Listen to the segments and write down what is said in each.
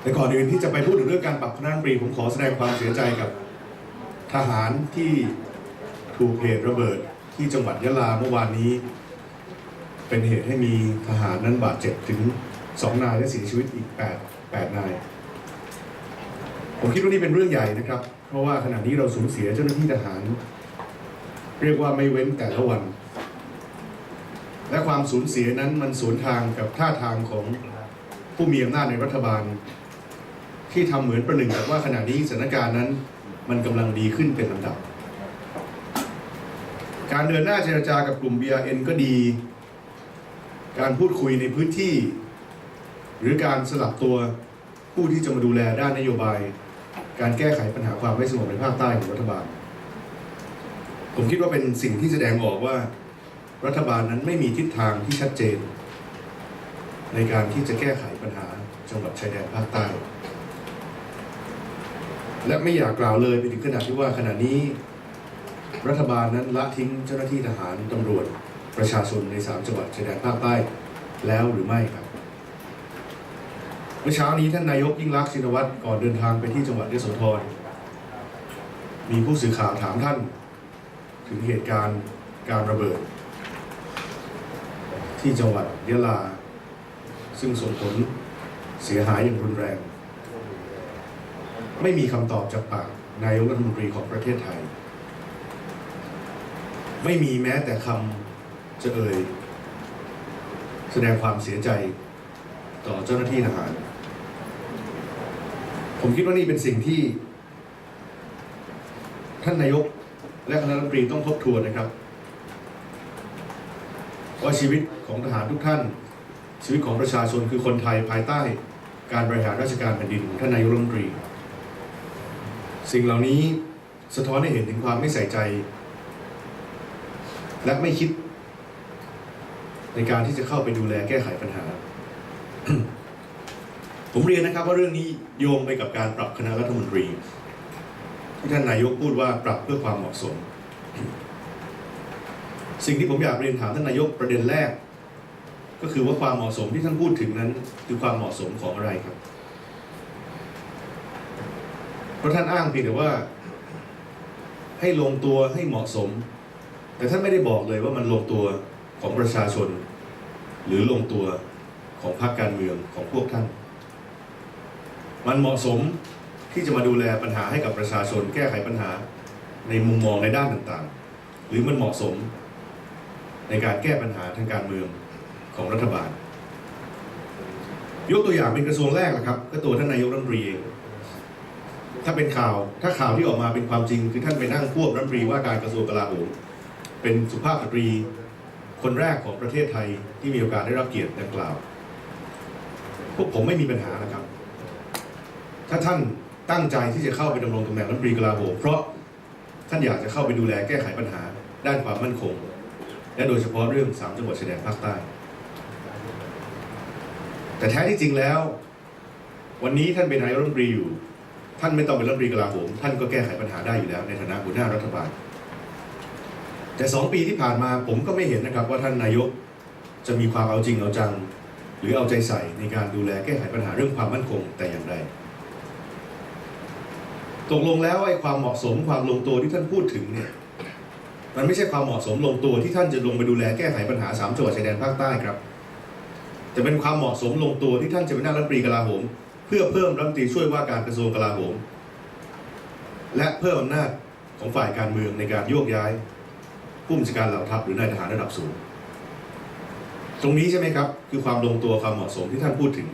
แต่ก่อนอื่นที่จะไปพูดถึงเรื่องการปรับคณะรัฐมนตรีผมขอแสดงความเสียใจกับทหารที่ถูกเหตุระเบิดที่จังหวัดยะลาเมื่อวานนี้ เป็นเหตุให้มีทหารนั้นบาดเจ็บถึงสองนายและเสียชีวิตอีกแปดแปดนาย ผมคิดว่านี่เป็นเรื่องใหญ่นะครับ เพราะว่าขณะนี้เราสูญเสียเจ้าหน้าที่ทหาร เรียกว่าไม่เว้นแต่ละวัน และความสูญเสียนั้นมันสวนทางกับท่าทางของ ผู้มีอำนาจในรัฐบาล ที่ทำเหมือนประหนึ่งกับว่าขณะนี้สถานการณ์นั้น มันกำลังดีขึ้นเป็นลำดับ การเดินหน้าเจรจากับกลุ่ม BRN ก็ดี การพูดคุยในพื้นที่ หรือการสลับตัวผู้ที่จะมาดูแลด้านนโยบาย การแก้ไขปัญหาความไม่สงบในภาคใต้ของรัฐบาล ผมคิดว่าเป็นสิ่งที่แสดงออกว่ารัฐบาลนั้นไม่มีทิศทางที่ชัดเจน ในการที่จะแก้ไข ปัญหาจังหวัดชายแดนภาคใต้ และไม่อยากกล่าวเลยไปถึงขนาดที่ว่าขณะนี้ รัฐบาลนั้นละทิ้งเจ้าหน้าที่ทหารตำรวจประชาชนในสามจังหวัดชายแดนภาคใต้แล้วหรือไม่ครับเมื่อเช้านี้ท่านนายกยิ่งรักษณ์ชินวัตรก่อนเดินทางไปที่จังหวัดยโสธรมีผู้สื่อข่าวถามท่าน ถึงเหตุการณ์การระเบิด ที่จังหวัดยะลา ซึ่งส่งผลเสียหายอย่างรุนแรง ไม่มีคำตอบจากปากนายกรัฐมนตรีของประเทศไทย ไม่มีแม้แต่คำจะเอ่ยแสดงความเสียใจต่อเจ้าหน้าที่ทหาร ผมคิดว่านี่เป็นสิ่งที่ ท่านนายกและคณะรัฐมนตรีต้องทบทวนนะครับ ว่าชีวิตของทหารทุกท่าน ชีวิตของประชาชนคือคนไทยภายใต้การบริหารราชการแผ่นดินของท่านนายกรัฐมนตรี สิ่งเหล่านี้สะท้อนให้เห็นถึงความไม่ใส่ใจ และไม่คิด ในการที่จะเข้าไปดูแลแก้ไขปัญหา ผมเรียนนะครับว่าเรื่องนี้โยงไปกับการปรับคณะรัฐมนตรี ที่ท่านนายกพูดว่าปรับเพื่อความเหมาะสม สิ่งที่ผมอยากเรียนถามท่านนายกประเด็นแรก ก็คือว่าความเหมาะสมที่ท่านพูดถึงนั้น คือความเหมาะสมของอะไรครับ เพราะท่านอ้างเพียงแต่ว่า ให้ลงตัวให้เหมาะสม แต่ท่านไม่ได้บอกเลยว่ามันลงตัวของประชาชน หรือลงตัวของพรรคการเมืองของพวกท่าน มันเหมาะสมที่จะมาดูแลปัญหาให้กับประชาชน แก้ไขปัญหาในมุมมองในด้านต่างๆ หรือมันเหมาะสมในการแก้ปัญหาทางการเมือง ของรัฐบาล ยกตัวอย่างเป็นกระทรวงแรกนะครับ ก็ตัวท่านนายกรัฐมนตรีเองถ้าเป็นข่าวถ้าข่าวที่ออกมาเป็นความจริงคือท่านไปนั่งควบรัฐมนตรีว่าการกระทรวงกลาโหมเป็นสุภาพสตรีคนแรกของประเทศไทยที่มีโอกาสได้รับเกียรติดังกล่าว พวกผมไม่มีปัญหานะครับ ถ้าท่านตั้งใจที่จะเข้าไปดำรงตำแหน่งรัฐมนตรีกลาโหมเพราะท่านอยากจะเข้าไปดูแลแก้ไขปัญหาด้านความมั่นคง และโดยเฉพาะเรื่องสามจังหวัดชายแดนภาคใต้ แต่แท้ที่จริงแล้ว วันนี้ท่านเป็นนายรัฐมนตรีอยู่ ท่านไม่ต้องเป็นรัฐมนตรีกลาโหมท่านก็แก้ไขปัญหาได้อยู่แล้วในฐานะหัวหน้ารัฐบาล แต่สองปีที่ผ่านมาผมก็ไม่เห็นนะครับว่าท่านนายกจะมีความเอาจริงเอาจัง หรือเอาใจใส่ในการดูแลแก้ไขปัญหาเรื่องความมั่นคงแต่อย่างใดตกลงแล้วไอ้ความเหมาะสมความลงตัวที่ท่านพูดถึงเนี่ยมันไม่ใช่ความเหมาะสมลงตัวที่ท่านจะลงไปดูแลแก้ไขปัญหาสามจังหวัดชายแดนภาคใต้ครับ จะเป็นความเหมาะสมลงตัวที่ท่านจะเป็นนายรัฐมนตรีกลาโหม เพื่อเพิ่มรัฐมนตรีช่วยว่าการกระทรวงกลาโหม และเพิ่มอำนาจของฝ่ายการเมืองในการโยกย้ายผู้บัญชาการเหล่าทัพหรือนายทหารระดับสูง ตรงนี้ใช่ไหมครับ คือความลงตัวความเหมาะสมที่ท่านพูดถึง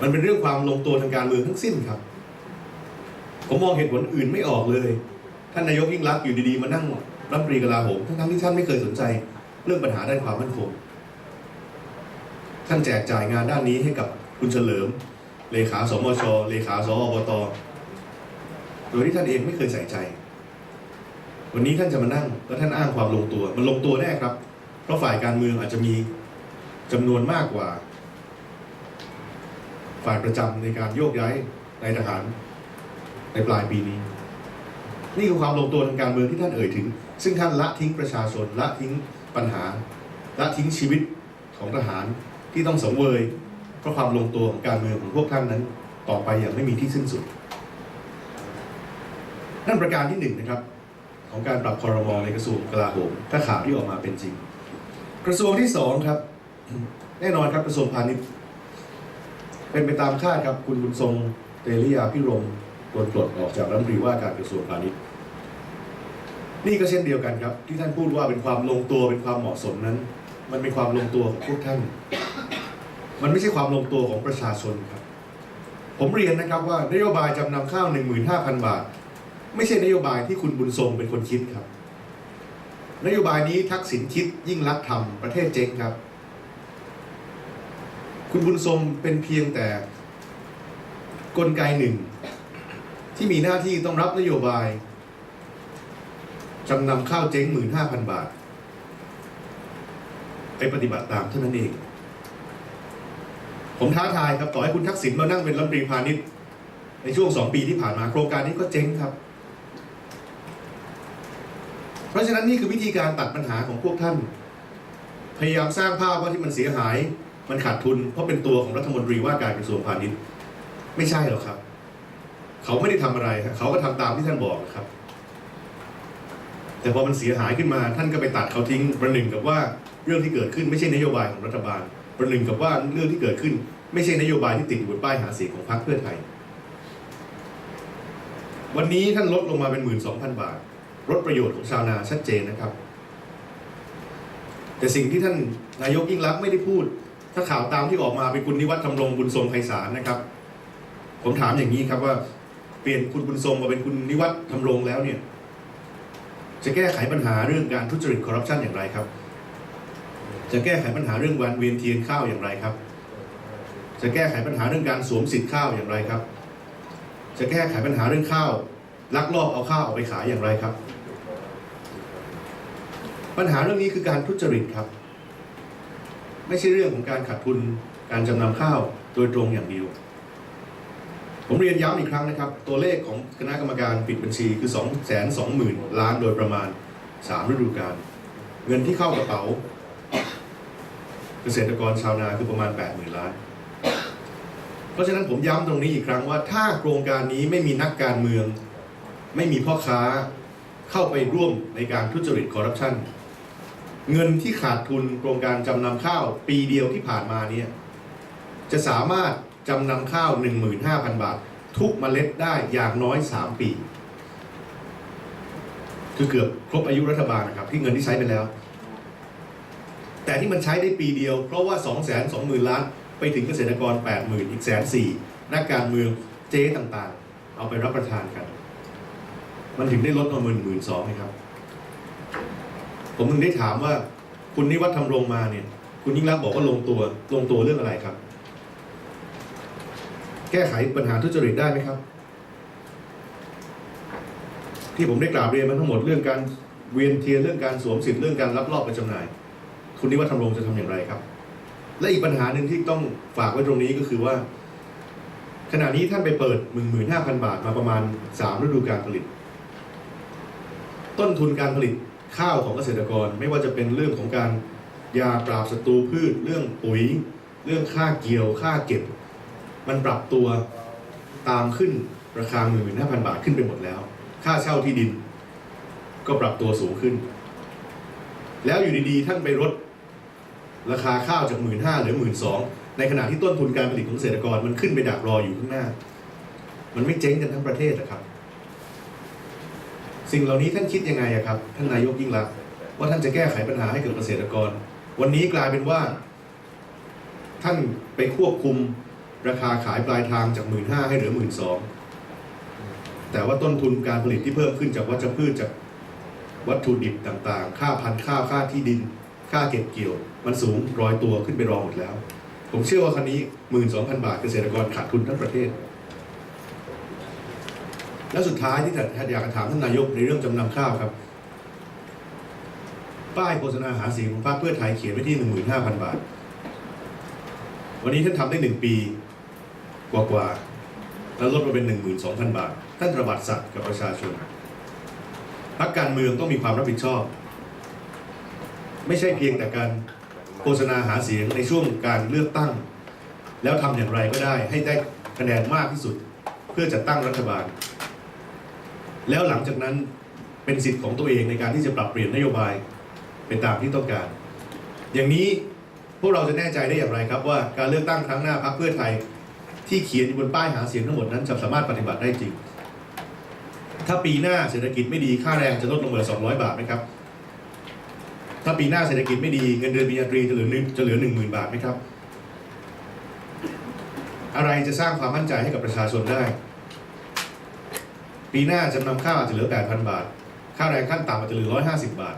มันเป็นเรื่องความลงตัวทางการเมืองทั้งสิ้นครับ ผมมองเหตุผลอื่นไม่ออกเลย ท่านนายกยิ่งรักอยู่ดีๆ มานั่งรัฐมนตรีกลาโหมทั้งๆที่ท่านไม่เคยสนใจ เรื่องปัญหาด้านความมั่นคง ท่านแจกจ่ายงานด้านนี้ให้กับคุณเฉลิม เลขาสมช เลขาสอบต โดยที่ท่านเองไม่เคยใส่ใจ วันนี้ท่านจะมานั่งแล้วท่านอ้างความลงตัว มันลงตัวแน่ครับ เพราะฝ่ายการเมืองอาจจะมีจำนวนมากกว่า ฝ่ายประจำในการโยกย้ายในทหารในปลายปีนี้ นี่คือความลงตัวทางการเมืองที่ท่านเอ่ยถึง ซึ่งท่านละทิ้งประชาชนละทิ้ง ปัญหาละทิ้งชีวิตของทหารที่ต้องสังเวยเพราะความลงตัวของการเมืองของพวกท่านนั้น ต่อไปอย่างไม่มีที่สิ้นสุด นั่นประการที่หนึ่งนะครับ ของการปรับคอรมอในกระทรวงกลาโหมถ้าข่าวที่ออกมาเป็นจริง กระทรวงที่สองครับ แน่นอนครับกระทรวงพาณิชย์เป็นไปตามคาดครับคุณบุญทรงเตรียาพิรมโดนปลดออกจากรัฐมนตรีว่าการกระทรวงพาณิชย์ นี่ก็เช่นเดียวกันครับ ที่ท่านพูดว่าเป็นความลงตัวเป็นความเหมาะสมนั้น มันเป็นความลงตัวของพวกท่าน มันไม่ใช่ความลงตัวของประชาชนครับ ผมเรียนนะครับว่านโยบายจำนำข้าว 15,000 บาท ไม่ใช่นโยบายที่คุณบุญทรงเป็นคนคิดครับ นโยบายนี้ทักษิณคิดยิ่งรักทำประเทศเจ๊งครับ คุณบุญทรงเป็นเพียงแต่กลไกหนึ่ง ที่มีหน้าที่ต้องรับนโยบาย จำนำข้าวเจ๊ง15,000บาท ไปปฏิบัติตามเท่านั้นเอง ผมท้าทายครับต่อให้คุณทักษิณมานั่งเป็นรัฐมนตรีพาณิชย์ ในช่วงสองปีที่ผ่านมาโครงการนี้ก็เจ๊งครับ เพราะฉะนั้นนี่คือวิธีการตัดปัญหาของพวกท่าน พยายามสร้างภาพว่าที่มันเสียหาย มันขาดทุน เพราะเป็นตัวของรัฐมนตรีว่าการกระทรวงพาณิชย์ ไม่ใช่หรอกครับ เขาไม่ได้ทำอะไรเขาก็ทำตามที่ท่านบอกนะครับ แต่พอมันเสียหายขึ้นมา ท่านก็ไปตัดเขาทิ้งประหนึ่งกับว่าเรื่องที่เกิดขึ้นไม่ใช่นโยบายของรัฐบาล ประหนึ่งกับว่าเรื่องที่เกิดขึ้น ไม่ใช่นโยบายที่ติดอยู่บนป้ายหาเสียงของพรรคเพื่อไทย วันนี้ท่านลดลงมาเป็นหมื่นสองพันบาทลดประโยชน์ของชาวนาชัดเจนนะครับ แต่สิ่งที่ท่านนายกยิ่งรักไม่ได้พูด ถ้าข่าวตามที่ออกมาเป็นคุณนิวัฒน์ทำรงบุญทรงไพศาลนะครับ ผมถามอย่างนี้ครับว่า เปลี่ยนคุณบุญทรงมาเป็นคุณนิวัฒน์ทำรงแล้วเนี่ย จะแก้ไขปัญหาเรื่องการทุจริตคอร์รัปชันอย่างไรครับ จะแก้ไขปัญหาเรื่องวันเวียนเทียนข้าวอย่างไรครับ จะแก้ไขปัญหาเรื่องการสวมสิทธิ์ข้าวอย่างไรครับ จะแก้ไขปัญหาเรื่องข้าวลักลอบเอาข้าวออกไปขายอย่างไรครับ ปัญหาเรื่องนี้คือการทุจริตครับ ไม่ใช่เรื่องของการขาดทุนการจำนำข้าวโดยตรงอย่างเดียว ผมเรียนย้ำอีกครั้งนะครับ ตัวเลขของคณะกรรมการปิดบัญชีคือ 2 2 0 0 0 0 ล้านโดยประมาณ 3 ฤดูกาลเงินที่เข้ากระเป๋า เกษตรกรชาวนาคือประมาณ 80,000 ล้าน เพราะฉะนั้นผมย้ำตรงนี้อีกครั้งว่าถ้าโครงการนี้ไม่มีนักการเมือง ไม่มีพ่อค้าเข้าไปร่วมในการทุจริตคอร์รัปชันเงินที่ขาดทุนโครงการจำนำข้าว ปีเดียวที่ผ่านมาเนี่ยจะสามารถ จำนำข้าว 15,000 บาท ทุกเมล็ดได้อย่างน้อย 3 ปี คือเกือบครบอายุรัฐบาลนะครับ ที่เงินที่ใช้ไปแล้ว แต่ที่มันใช้ได้ปีเดียว เพราะว่า 2 2 0 0 0 0ล้านไปถึงเกษตรกร 80,000 อีกแสนสี่นักการเมืองเจ๊ต่างๆ เอาไปรับประทานกัน มันถึงได้ลดมาหมื่นหมื่นสองครับ ผมถึงได้ถามว่าคุณนิวัฒน์ทำรงมาเนี่ย คุณยิ่งรักบอกว่าลงตัวลงตัวเรื่องอะไรครับ แก้ไขปัญหาทุจริตได้ไหมครับ ที่ผมได้กล่าวเรียนมาทั้งหมดเรื่องการเวียนเทียนเรื่องการสวมสิทธิ์เรื่องการรับรอบไปจำหน่าย คุณนิวัฒน์ทำรงจะทำอย่างไรครับ และอีกปัญหาหนึ่งที่ต้องฝากไว้ตรงนี้ก็คือว่า ขณะนี้ท่านไปเปิดหนึ่งหมื่นห้าพันบาทมาประมาณสามฤดูการผลิต ต้นทุนการผลิตข้าวของเกษตรกร ไม่ว่าจะเป็นเรื่องของการยาปราบศัตรูพืช เรื่องปุ๋ย เรื่องค่าเกี่ยวค่าเก็บ มันปรับตัวตามขึ้นราคาหมื่นห้าพันบาทขึ้นไปหมดแล้ว ค่าเช่าที่ดิน ก็ปรับตัวสูงขึ้น แล้วอยู่ดีๆ ท่านไปลดราคาข้าวจากหมื่นห้าหลือหมื่นสองในขณะที่ต้นทุนการผลิตของเกษตรกรมันขึ้นไปดักรออยู่ข้างหน้า มันไม่เจ๊งกันทั้งประเทศนะครับ สิ่งเหล่านี้ท่านคิดยังไงอะครับ ท่านนายกยิ่งรักษณ์ว่าท่านจะแก้ไขปัญหาให้กับเกษตรกร วันนี้กลายเป็นว่า ท่านไปควบคุม ราคาขายปลายทางจากหมื่นห้าให้เหลือหมื่นสองแต่ว่าต้นทุนการผลิตที่เพิ่มขึ้นจากวัชพืชจากวัตถุดิบต่างๆ ค่าพันธุ์ข้าวค่าที่ดิน ค่าเก็บเกี่ยว มันสูงร้อยตัวขึ้นไปรองหมดแล้ว ผมเชื่อว่าคันนี้หมื่นสองพันบาทเกษตรกรขาดทุนทั้งประเทศ และสุดท้ายที่อยากจะถามท่านนายกในเรื่องจำนำข้าวครับ ป้ายโฆษณาหาเสียงของพรรคเพื่อไทยเขียนไว้ที่หนึ่งหมื่นห้าพันบาท วันนี้ท่านทำได้หนึ่งปี กว่าๆแล้วลดมาเป็นหนึ่งหมื่นสองพันบาท ท่านระบาดสัตว์กับประชาชนพรรคการเมืองต้องมีความรับผิดชอบ ไม่ใช่เพียงแต่การโฆษณาหาเสียงในช่วงการเลือกตั้ง แล้วทำอย่างไรก็ได้ ให้ได้คะแนนมากที่สุด เพื่อจัดตั้งรัฐบาล แล้วหลังจากนั้นเป็นสิทธิ์ของตัวเองในการที่จะปรับเปลี่ยนนโยบายไปตามที่ต้องการ อย่างนี้พวกเราจะแน่ใจได้อย่างไรครับว่าการเลือกตั้งครั้งหน้าพรรคเพื่อไทย ที่เขียนอยู่บนป้ายหาเสียงทั้งหมดนั้นจะสามารถปฏิบัติได้จริง ถ้าปีหน้าเศรษฐกิจไม่ดีค่าแรงจะลดลงเหลือ200 บาทไหมครับ ถ้าปีหน้าเศรษฐกิจไม่ดีเงินเดือนปริญญาตรีจะเหลือหนึ่งจะเหลือหนึ่งหมื่นบาทไหมครับ อะไรจะสร้างความมั่นใจให้กับประชาชนได้ ปีหน้าจำนำข้าวอาจจะเหลือ 8,000 บาท ค่าแรงขั้นต่ำอาจจะเหลือ 150 บาท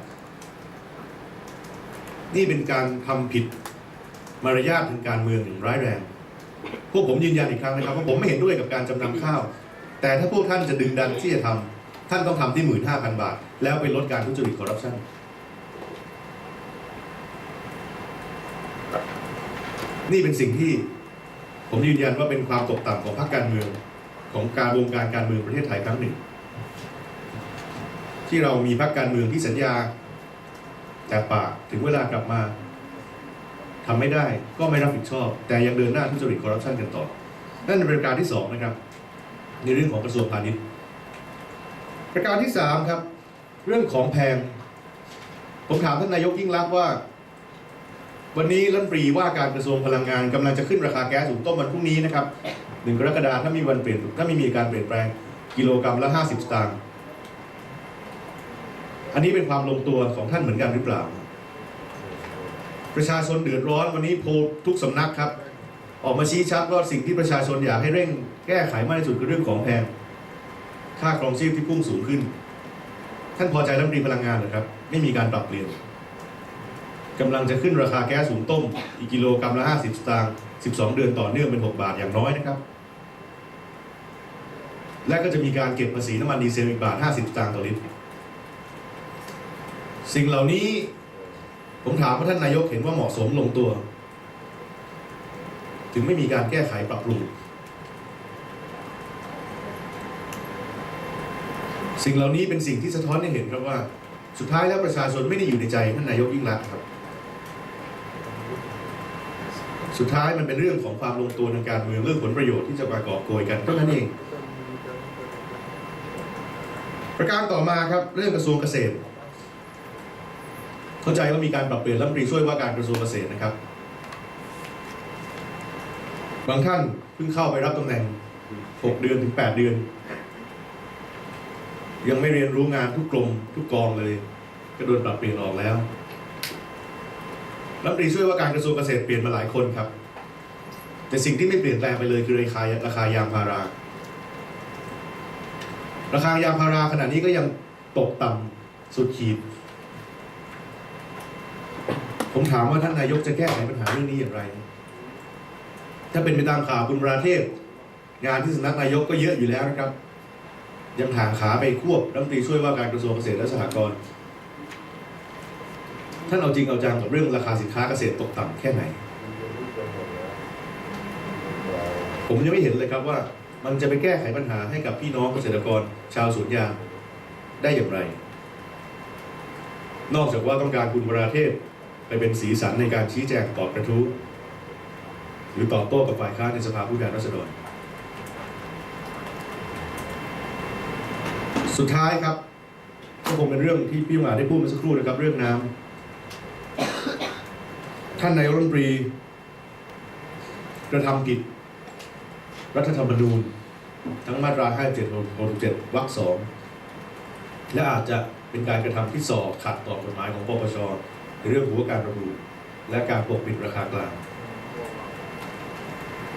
นี่เป็นการทำผิดมารยาททางการเมืองอย่างร้ายแรง พวกผมยืนยันอีกครั้งนะครับว่าผมไม่เห็นด้วยกับการจำนำข้าว แต่ถ้าพวกท่านจะดึงดันที่จะทำท่านต้องทำที่15,000บาท แล้วไปลดการทุจริตคอร์รัปชันนี่เป็นสิ่งที่ผมยืนยันว่าเป็นความตกต่ำของพรรคการเมืองของการวงการการเมืองประเทศไทยครั้งหนึ่ง ที่เรามีพรรคการเมืองที่สัญญาแต่ปากถึงเวลากลับมา ทำไม่ได้ก็ไม่รับผิดชอบ แต่ยังเดินหน้าทุจริตคอร์รัปชันกันต่อ นั่นเป็นประการที่สองนะครับ ในเรื่องของกระทรวงพาณิชย์ ประการที่สามครับ เรื่องของแพง ผมถามท่านนายกยิ่งรักษณ์ว่า วันนี้รัฐมนตรีว่าการกระทรวงพลังงานกำลังจะขึ้นราคาแก๊สถุงต้มวันพรุ่งนี้นะครับหนึ่งกรกฎาคมถ้ามีวันเปลี่ยนถ้าไม่มีการเปลี่ยนแปลงกิโลกรัมละห้าสิบสตางค์อันนี้เป็นความลงตัวของท่านเหมือนกันหรือเปล่า ประชาชนเดือดร้อนวันนี้โพลทุกสำนักครับ ออกมาชี้ชัดว่าสิ่งที่ประชาชนอยากให้เร่งแก้ไขมากที่สุดคือเรื่องของแพง ค่าครองชีพที่พุ่งสูงขึ้น ท่านพอใจรัฐมนตรีพลังงานหรือครับ ไม่มีการปรับเปลี่ยนกำลังจะขึ้นราคาแก๊สสูงต้ม อีกกิโลกรัมละ 50 สตางค์ 12 เดือนต่อเนื่องเป็น 6 บาทอย่างน้อยนะครับ และก็จะมีการเก็บภาษีน้ำมันดีเซลอีกบาท 50 สตางค์ต่อลิตร สิ่งเหล่านี้ ผมถามว่าท่านนายกเห็นว่าเหมาะสมลงตัว ถึงไม่มีการแก้ไขปรับปรุงสิ่งเหล่านี้เป็นสิ่งที่สะท้อนให้เห็นครับว่า สุดท้ายแล้วประชาชนไม่ได้อยู่ในใจท่านนายกยิ่งรักครับ สุดท้ายมันเป็นเรื่องของความลงตัวทางการเมืองเรื่องผลประโยชน์ที่จะมากอบโกยกันเท่านั้นเอง ประการต่อมาครับเรื่องกระทรวงเกษตร เข้าใจว่ามีการปรับเปลี่ยนรัฐมนตรีช่วยว่าการกระทรวงเกษตรนะครับ บางท่านเพิ่งเข้าไปรับตำแหน่ง 6 เดือนถึง 8 เดือน ยังไม่เรียนรู้งานทุกกรมทุกกองเลยก็โดนปรับเปลี่ยนออกแล้วรัฐมนตรีช่วยว่าการกระทรวงเกษตรเปลี่ยนมาหลายคนครับ แต่สิ่งที่ไม่เปลี่ยนแปลงไปเลยคือราคาราคายางพารา ราคายางพาราขณะนี้ก็ยังตกต่ำสุดขีด ผมถามว่าท่านนายกจะแก้ไขปัญหาเรื่องนี้อย่างไร ถ้าเป็นไปตามข่าวคุณประเทศ งานที่สำนักนายกก็เยอะอยู่แล้วนะครับ ยังห่างขาไปควบรัฐมนตรีช่วยว่าการกระทรวงเกษตรและสหกรณ์ท่านเอาจริงเอาจังกับเรื่องราคาสินค้าเกษตรตกต่ำแค่ไหน ผมยังไม่เห็นเลยครับว่า มันจะไปแก้ไขปัญหาให้กับพี่น้องเกษตรกรชาวสวนยางได้อย่างไร นอกจากว่าต้องการคุณประเทศ ไปเป็นสีสันในการชี้แจงตอบกระทู้หรือตอบโต้กับฝ่ายค้านในสภาผู้แทนราษฎร สุดท้ายครับก็คงเป็นเรื่องที่พี่หมาได้พูดมื่อสักครู่นะครับ เรื่องน้ำท่านนายรัฐมนตรีกระทำผิดรัฐธรรมนูญ ทั้งมาตรา 57 67วรรคสองและอาจจะเป็นการกระทำที่สอบขัดต่อกฎหมายของปปช เรื่องหัวการประมูลและการปกปิดราคากลาง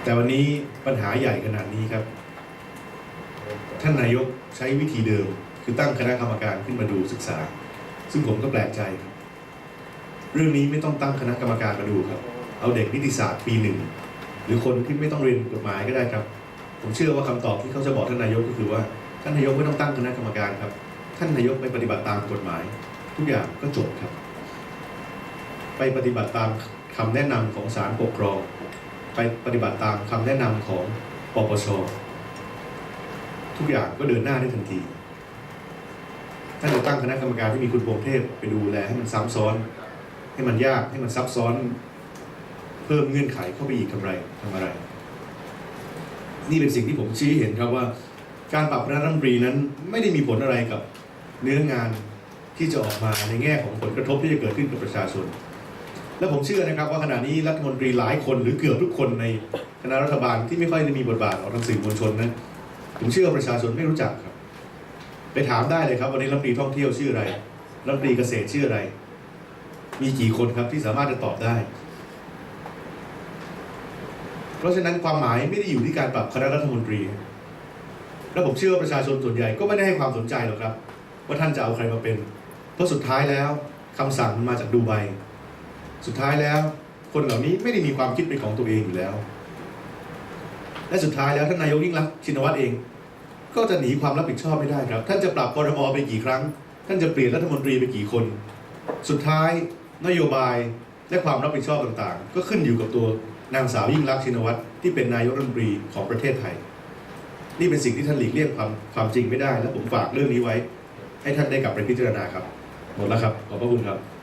แต่วันนี้ปัญหาใหญ่ขนาดนี้ครับ ท่านนายกใช้วิธีเดิม คือตั้งคณะกรรมการขึ้นมาดูศึกษา ซึ่งผมก็แปลกใจครับเรื่องนี้ไม่ต้องตั้งคณะกรรมการมาดูครับ เอาเด็กนิติศาสตร์ปีหนึ่งหรือคนที่ไม่ต้องเรียนกฎหมายก็ได้ครับ ผมเชื่อว่าคำตอบที่เขาจะบอกท่านนายกก็คือว่าท่านนายกไม่ต้องตั้งคณะกรรมการครับ ท่านนายกไปปฏิบัติตามกฎหมาย ทุกอย่างก็จบครับ ไปปฏิบัติตามคำแนะนำของศาลปกครอง ไปปฏิบัติตามคำแนะนำของปปชทุกอย่างก็เดินหน้าได้ทันทีท่านจะตั้งคณะกรรมการที่มีคุณพงเทพไปดูแลให้มันซ้ำซ้อน ให้มันยากให้มันซับซ้อน เพิ่มเงื่อนไขเข้าไปอีกทำไรทำอะไร นี่เป็นสิ่งที่ผมชี้เห็นครับว่า การปรับคณะรัฐมนตรีนั้นไม่ได้มีผลอะไรกับเนื้องานที่จะออกมาในแง่ของผลกระทบที่จะเกิดขึ้นกับประชาชน และผมเชื่อนะครับว่าขณะนี้รัฐมนตรีหลายคนหรือเกือบทุกคนในคณะรัฐบาลที่ไม่ค่อยได้มีบทบาทออกทางสื่อมวลชนนั้นผมเชื่อประชาชนไม่รู้จักครับ ไปถามได้เลยครับ วันนี้รัฐมนตรีท่องเที่ยวชื่ออะไรรัฐมนตรีเกษตรชื่ออะไร มีกี่คนครับที่สามารถจะตอบได้ เพราะฉะนั้นความหมายไม่ได้อยู่ที่การปรับคณะรัฐมนตรี และผมเชื่อประชาชนส่วนใหญ่ก็ไม่ได้ให้ความสนใจหรอกครับ ว่าท่านจะเอาใครมาเป็น เพราะสุดท้ายแล้วคำสั่งมันมาจากดูไบ สุดท้ายแล้ว คนเหล่านี้ไม่ได้มีความคิดเป็นของตัวเองอยู่แล้ว และสุดท้ายแล้วท่านนายกยิ่งรักษณ์ชินวัตรเอง ก็จะหนีความรับผิดชอบไม่ได้ครับ ท่านจะปรับคอรมอไปกี่ครั้ง ท่านจะเปลี่ยนรัฐมนตรีไปกี่คน สุดท้ายนโยบายและความรับผิดชอบต่างๆ ก็ขึ้นอยู่กับตัวนางสาวยิ่งรักษณ์ชินวัตรที่เป็นนายกรัฐมนตรีของประเทศไทย นี่เป็นสิ่งที่ท่านหลีกเลี่ยงความความจริงไม่ได้ และผมฝากเรื่องนี้ไว้ ให้ท่านได้กลับไปพิจารณาครับ หมดแล้วครับ ขอบพระคุณครับ